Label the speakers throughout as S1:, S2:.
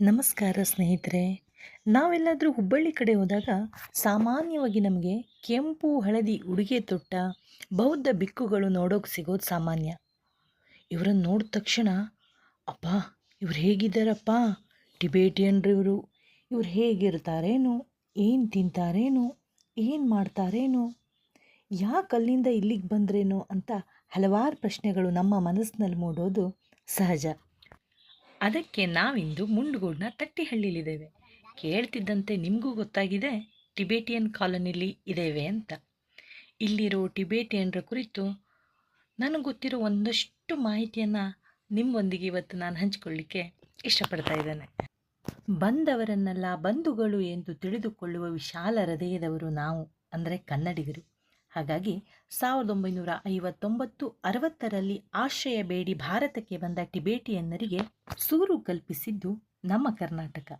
S1: ನಮಸ್ಕಾರ ಸ್ನೇಹಿತರೆ, ನಾವೆಲ್ಲಾದರೂ ಹುಬ್ಬಳ್ಳಿ ಕಡೆ ಹೋದಾಗ ಸಾಮಾನ್ಯವಾಗಿ ನಮಗೆ ಕೆಂಪು, ಹಳದಿ, ಉಡುಗೆ ತೊಟ್ಟ, ಬೌದ್ಧ ಬಿಕ್ಕುಗಳು ನೋಡೋಕೆ ಸಿಗೋದು ಸಾಮಾನ್ಯ. ಇವರನ್ನು ನೋಡಿದ ತಕ್ಷಣ ಅಪ್ಪ ಇವ್ರು ಹೇಗಿದ್ದಾರಪ್ಪ? ಟಿಬೇಟಿಯನ್ರು ಇವರು. ಇವ್ರು ಹೇಗಿರ್ತಾರೇನು? ಏನು ತಿಂತಾರೇನು? ಏನು ಮಾಡ್ತಾರೇನು? ಯಾಕೆ ಅಲ್ಲಿಂದ ಇಲ್ಲಿಗೆ ಬಂದ್ರೇನು? ಅಂತ ಹಲವಾರು ಪ್ರಶ್ನೆಗಳು ನಮ್ಮ ಮನಸ್ಸಿನಲ್ಲಿ ಮೂಡೋದು ಸಹಜ. ಅದಕ್ಕೆ ನಾವಿಂದು ಮುಂಡಗೋಡ್ನ ತಟ್ಟಿಹಳ್ಳಿಲಿದ್ದೇವೆ ಕೇಳ್ತಿದ್ದಂತೆ ನಿಮಗೂ ಗೊತ್ತಾಗಿದೆ, ಟಿಬೇಟಿಯನ್ ಕಾಲೋನಿಲಿ ಇದ್ದೇವೆ ಅಂತ. ಇಲ್ಲಿರೋ ಟಿಬೇಟಿಯನ್ರ ಕುರಿತು ನನಗೆ ಗೊತ್ತಿರೋ ಒಂದಷ್ಟು ಮಾಹಿತಿಯನ್ನು ನಿಮ್ಮೊಂದಿಗೆ ಇವತ್ತು ನಾನು ಹಂಚಿಕೊಳ್ಳಿಕ್ಕೆ ಇಷ್ಟಪಡ್ತಾ ಇದ್ದೇನೆ. ಬಂದವರನ್ನೆಲ್ಲ ಬಂಧುಗಳು ಎಂದು ತಿಳಿದುಕೊಳ್ಳುವ ವಿಶಾಲ ಹೃದಯದವರು ನಾವು, ಅಂದರೆ ಕನ್ನಡಿಗರು. ಹಾಗಾಗಿ ಸಾವಿರದ ಒಂಬೈನೂರ ಐವತ್ತೊಂಬತ್ತು ಅರವತ್ತರಲ್ಲಿ ಆಶ್ರಯ ಬೇಡಿ ಭಾರತಕ್ಕೆ ಬಂದ ಟಿಬೇಟಿಯನ್ನರಿಗೆ ಸೂರು ಕಲ್ಪಿಸಿದ್ದು ನಮ್ಮ ಕರ್ನಾಟಕ.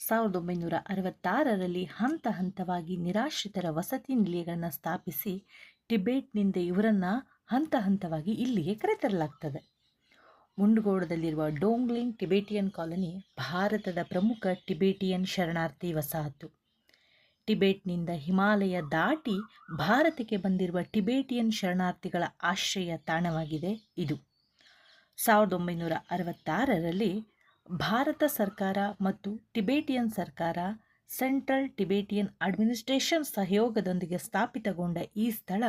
S1: ಸಾವಿರದ ಒಂಬೈನೂರ ಅರವತ್ತಾರರಲ್ಲಿ ಹಂತ ಹಂತವಾಗಿ ನಿರಾಶ್ರಿತರ ವಸತಿ ನಿಲಯಗಳನ್ನು ಸ್ಥಾಪಿಸಿ ಟಿಬೇಟ್ನಿಂದ ಇವರನ್ನು ಹಂತ ಹಂತವಾಗಿ ಇಲ್ಲಿಗೆ ಕರೆತರಲಾಗ್ತದೆ. ಮುಂಡಗೋಡದಲ್ಲಿರುವ ಡೋಂಗ್ಲಿಂಗ್ ಟಿಬೇಟಿಯನ್ ಕಾಲನಿ ಭಾರತದ ಪ್ರಮುಖ ಟಿಬೇಟಿಯನ್ ಶರಣಾರ್ಥಿ ವಸಾಹತು. ಟಿಬೇಟ್ನಿಂದ ಹಿಮಾಲಯ ದಾಟಿ ಭಾರತಕ್ಕೆ ಬಂದಿರುವ ಟಿಬೇಟಿಯನ್ ಶರಣಾರ್ಥಿಗಳ ಆಶ್ರಯ ತಾಣವಾಗಿದೆ ಇದು. ಸಾವಿರದ ಒಂಬೈನೂರ ಅರವತ್ತಾರರಲ್ಲಿ ಭಾರತ ಸರ್ಕಾರ ಮತ್ತು ಟಿಬೇಟಿಯನ್ ಸರ್ಕಾರ ಸೆಂಟ್ರಲ್ ಟಿಬೇಟಿಯನ್ ಅಡ್ಮಿನಿಸ್ಟ್ರೇಷನ್ ಸಹಯೋಗದೊಂದಿಗೆ ಸ್ಥಾಪಿತಗೊಂಡ ಈ ಸ್ಥಳ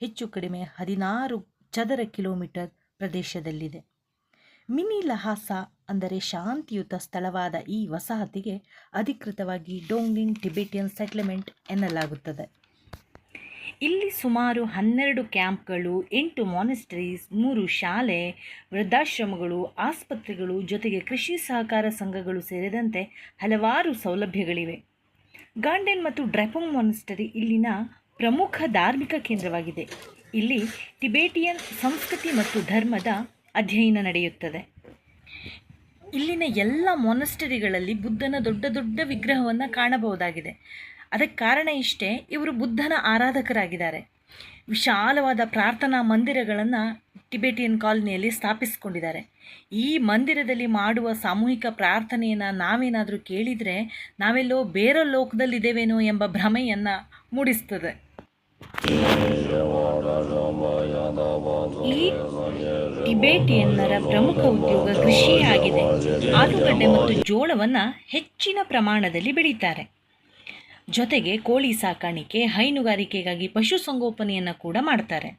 S1: ಹೆಚ್ಚು ಕಡಿಮೆ ಹದಿನಾರು ಚದರ ಕಿಲೋಮೀಟರ್ ಪ್ರದೇಶದಲ್ಲಿದೆ. ಮಿನಿ ಲಹಾಸ ಅಂದರೆ ಶಾಂತಿಯುತ ಸ್ಥಳವಾದ ಈ ವಸಾಹತಿಗೆ ಅಧಿಕೃತವಾಗಿ ಡೋಂಗ್ಲಿಂಗ್ ಟಿಬೆಟಿಯನ್ ಸೆಟ್ಲ್ಮೆಂಟ್ ಎನ್ನಲಾಗುತ್ತದೆ. ಇಲ್ಲಿ ಸುಮಾರು ಹನ್ನೆರಡು ಕ್ಯಾಂಪ್ಗಳು, ಎಂಟು ಮಾನಿಸ್ಟ್ರೀಸ್, ಮೂರು ಶಾಲೆ, ವೃದ್ಧಾಶ್ರಮಗಳು, ಆಸ್ಪತ್ರೆಗಳು ಜೊತೆಗೆ ಕೃಷಿ ಸಹಕಾರ ಸಂಘಗಳು ಸೇರಿದಂತೆ ಹಲವಾರು ಸೌಲಭ್ಯಗಳಿವೆ. ಗಾಂಡೆನ್ ಮತ್ತು ಡ್ರೆಪೊಂಗ್ ಮಾನಿಸ್ಟರಿ ಇಲ್ಲಿನ ಪ್ರಮುಖ ಧಾರ್ಮಿಕ ಕೇಂದ್ರವಾಗಿದೆ. ಇಲ್ಲಿ ಟಿಬೇಟಿಯನ್ ಸಂಸ್ಕೃತಿ ಮತ್ತು ಧರ್ಮದ ಅಧ್ಯಯನ ನಡೆಯುತ್ತದೆ. ಇಲ್ಲಿನ ಎಲ್ಲ ಮೊನಸ್ಟರಿಗಳಲ್ಲಿ ಬುದ್ಧನ ದೊಡ್ಡ ದೊಡ್ಡ ವಿಗ್ರಹವನ್ನು ಕಾಣಬಹುದಾಗಿದೆ. ಅದಕ್ಕೆ ಕಾರಣ ಇಷ್ಟೇ, ಇವರು ಬುದ್ಧನ ಆರಾಧಕರಾಗಿದ್ದಾರೆ. ವಿಶಾಲವಾದ ಪ್ರಾರ್ಥನಾ ಮಂದಿರಗಳನ್ನು ಟಿಬೆಟಿಯನ್ ಕಾಲೋನಿಯಲ್ಲಿ ಸ್ಥಾಪಿಸಿಕೊಂಡಿದ್ದಾರೆ. ಈ ಮಂದಿರದಲ್ಲಿ ಮಾಡುವ ಸಾಮೂಹಿಕ ಪ್ರಾರ್ಥನೆಯನ್ನು ನಾವೇನಾದರೂ ಕೇಳಿದರೆ ನಾವೆಲ್ಲೋ ಬೇರೆ ಲೋಕದಲ್ಲಿದ್ದೇವೇನೋ ಎಂಬ ಭ್ರಮೆಯನ್ನು ಮೂಡಿಸ್ತದೆ. ಟಿಬೇಟಿಯನ್ನರ ಪ್ರಮುಖ ಉದ್ಯೋಗ ಕೃಷಿಯಾಗಿದೆ. ಆಲೂಗಡ್ಡೆ ಮತ್ತು ಜೋಳವನ್ನು ಹೆಚ್ಚಿನ ಪ್ರಮಾಣದಲ್ಲಿ ಬೆಳೀತಾರೆ. ಜೊತೆಗೆ ಕೋಳಿ ಸಾಕಾಣಿಕೆ, ಹೈನುಗಾರಿಕೆಗಾಗಿ ಪಶುಸಂಗೋಪನೆಯನ್ನು ಕೂಡ ಮಾಡ್ತಾರೆ.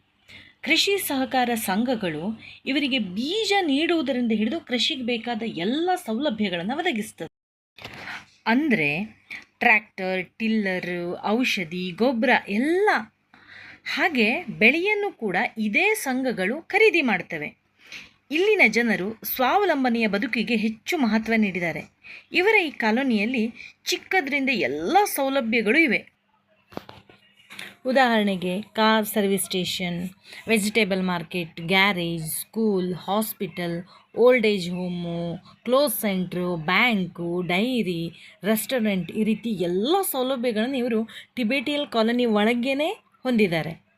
S1: ಕೃಷಿ ಸಹಕಾರ ಸಂಘಗಳು ಇವರಿಗೆ ಬೀಜ ನೀಡುವುದರಿಂದ ಹಿಡಿದು ಕೃಷಿಗೆ ಬೇಕಾದ ಎಲ್ಲ ಸೌಲಭ್ಯಗಳನ್ನು ಒದಗಿಸ್ತದೆ. ಅಂದರೆ ಟ್ರ್ಯಾಕ್ಟರ್, ಟಿಲ್ಲರ್, ಔಷಧಿ, ಗೊಬ್ಬರ ಎಲ್ಲ ಹಾಗೆ ಬೆಳೆಯನ್ನು ಕೂಡ ಇದೇ ಸಂಘಗಳು ಖರೀದಿ ಮಾಡ್ತವೆ. ಇಲ್ಲಿನ ಜನರು ಸ್ವಾವಲಂಬನೆಯ ಬದುಕಿಗೆ ಹೆಚ್ಚು ಮಹತ್ವ ನೀಡಿದ್ದಾರೆ. ಇವರ ಈ ಕಾಲೋನಿಯಲ್ಲಿ ಚಿಕ್ಕದ್ರಿಂದ ಎಲ್ಲ ಸೌಲಭ್ಯಗಳು ಇವೆ. ಉದಾಹರಣೆಗೆ, car service station, vegetable market, garage, school, hospital, old age home, clothes centre, bank, dairy, restaurant ಈ ರೀತಿ ಎಲ್ಲ ಸೌಲಭ್ಯಗಳನ್ನು ಇವರು ಟಿಬೇಟಿಯಲ್ ಕಾಲೋನಿ ಒಳಗೇನೆ ಹೊಂದಿದ್ದಾರೆ.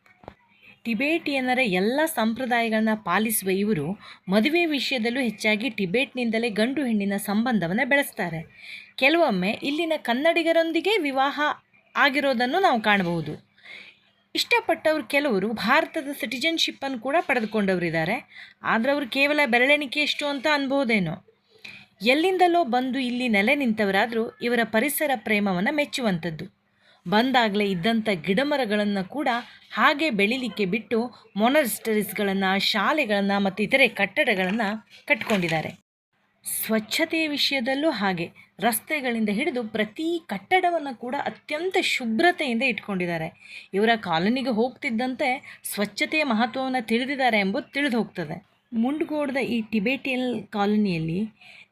S1: ಟಿಬೇಟಿಯನ್ನರ ಎಲ್ಲ ಸಂಪ್ರದಾಯಗಳನ್ನ ಪಾಲಿಸುವ ಇವರು ಮದುವೆ ವಿಷಯದಲ್ಲೂ ಹೆಚ್ಚಾಗಿ ಟಿಬೇಟ್ನಿಂದಲೇ ಗಂಡು ಹೆಣ್ಣಿನ ಸಂಬಂಧವನ್ನು ಬೆಳೆಸ್ತಾರೆ. ಕೆಲವೊಮ್ಮೆ ಇಲ್ಲಿನ ಕನ್ನಡಿಗರೊಂದಿಗೆ ವಿವಾಹ ಆಗಿರೋದನ್ನು ನಾವು ಕಾಣಬಹುದು. ಇಷ್ಟಪಟ್ಟವರು ಕೆಲವರು ಭಾರತದ ಸಿಟಿಜನ್ಶಿಪ್ಪನ್ನು ಕೂಡ ಪಡೆದುಕೊಂಡವರಿದ್ದಾರೆ. ಆದರೆ ಅವರು ಕೇವಲ ಬೆರಳೆಣಿಕೆಯಷ್ಟು ಅಂತ ಅನ್ಬೋದೇನೋ ಎಲ್ಲಿಂದಲೋ ಬಂದು ಇಲ್ಲಿ ನೆಲೆ ನಿಂತವರಾದರೂ ಇವರ ಪರಿಸರ ಪ್ರೇಮವನ್ನು ಮೆಚ್ಚುವಂಥದ್ದು. ಬಂದಾಗಲೇ ಇದ್ದಂಥ ಗಿಡಮರಗಳನ್ನು ಕೂಡ ಹಾಗೆ ಬೆಳಿಲಿಕ್ಕೆ ಬಿಟ್ಟು ಮೊನಸ್ಟರೀಸ್ಗಳನ್ನು, ಶಾಲೆಗಳನ್ನು ಮತ್ತು ಇತರೆ ಕಟ್ಟಡಗಳನ್ನು ಕಟ್ಕೊಂಡಿದ್ದಾರೆ. ಸ್ವಚ್ಛತೆಯ ವಿಷಯದಲ್ಲೂ ಹಾಗೆ. ರಸ್ತೆಗಳಿಂದ ಹಿಡಿದು ಪ್ರತಿ ಕಟ್ಟಡವನ್ನು ಕೂಡ ಅತ್ಯಂತ ಶುಭ್ರತೆಯಿಂದ ಇಟ್ಕೊಂಡಿದ್ದಾರೆ. ಇವರ ಕಾಲೋನಿಗೆ ಹೋಗ್ತಿದ್ದಂತೆ ಸ್ವಚ್ಛತೆಯ ಮಹತ್ವವನ್ನು ತಿಳಿದಿದ್ದಾರೆ ಎಂಬುದು ತಿಳಿದು ಹೋಗ್ತದೆ ಮುಂಡ್ಗೋಡದ ಈ ಟಿಬೇಟಿಯನ್ ಕಾಲೋನಿಯಲ್ಲಿ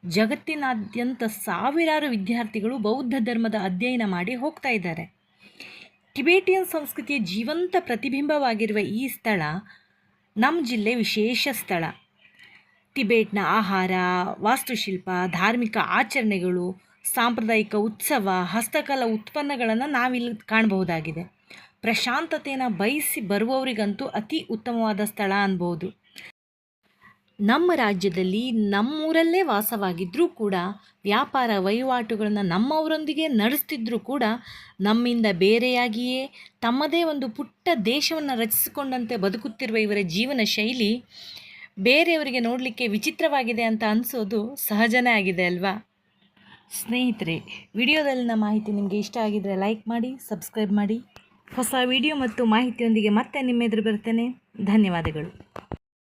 S1: ಜಗತ್ತಿನಾದ್ಯಂತ ಸಾವಿರಾರು ವಿದ್ಯಾರ್ಥಿಗಳು ಬೌದ್ಧ ಧರ್ಮದ ಅಧ್ಯಯನ ಮಾಡಿ ಹೋಗ್ತಾ ಇದ್ದಾರೆ. ಟಿಬೇಟಿಯನ್ ಸಂಸ್ಕೃತಿಯ ಜೀವಂತ ಪ್ರತಿಬಿಂಬವಾಗಿರುವ ಈ ಸ್ಥಳ ನಮ್ಮ ಜಿಲ್ಲೆ ವಿಶೇಷ ಸ್ಥಳ. ಟಿಬೇಟ್ನ ಆಹಾರ, ವಾಸ್ತುಶಿಲ್ಪ, ಧಾರ್ಮಿಕ ಆಚರಣೆಗಳು, ಸಾಂಪ್ರದಾಯಿಕ ಉತ್ಸವ, ಹಸ್ತಕಲಾ ಉತ್ಪನ್ನಗಳನ್ನು ನಾವಿಲ್ಲಿ ಕಾಣಬಹುದಾಗಿದೆ. ಪ್ರಶಾಂತತೆಯನ್ನು ಬಯಸಿ ಬರುವವರಿಗಂತೂ ಅತಿ ಉತ್ತಮವಾದ ಸ್ಥಳ ಅನ್ಬೋದು. ನಮ್ಮ ರಾಜ್ಯದಲ್ಲಿ ನಮ್ಮೂರಲ್ಲೇ ವಾಸವಾಗಿದ್ದರೂ ಕೂಡ, ವ್ಯಾಪಾರ ವಹಿವಾಟುಗಳನ್ನು ನಮ್ಮವರೊಂದಿಗೆ ನಡೆಸ್ತಿದ್ರೂ ಕೂಡ, ನಮ್ಮಿಂದ ಬೇರೆಯಾಗಿಯೇ ತಮ್ಮದೇ ಒಂದು ಪುಟ್ಟ ದೇಶವನ್ನು ರಚಿಸಿಕೊಂಡಂತೆ ಬದುಕುತ್ತಿರುವ ಇವರ ಜೀವನ ಶೈಲಿ ಬೇರೆಯವರಿಗೆ ನೋಡಲಿಕ್ಕೆ ವಿಚಿತ್ರವಾಗಿದೆ ಅಂತ ಅನಿಸೋದು ಸಹಜನೇ ಆಗಿದೆ ಅಲ್ವಾ? ಸ್ನೇಹಿತರೆ ವಿಡಿಯೋದಲ್ಲಿನ ಮಾಹಿತಿ ನಿಮಗೆ ಇಷ್ಟ ಆಗಿದ್ದರೆ ಲೈಕ್ ಮಾಡಿ, ಸಬ್ಸ್ಕ್ರೈಬ್ ಮಾಡಿ. ಹೊಸ ವಿಡಿಯೋ ಮತ್ತು ಮಾಹಿತಿಯೊಂದಿಗೆ ಮತ್ತೆ ನಿಮ್ಮ ಎದುರು ಬರ್ತೇನೆ. ಧನ್ಯವಾದಗಳು.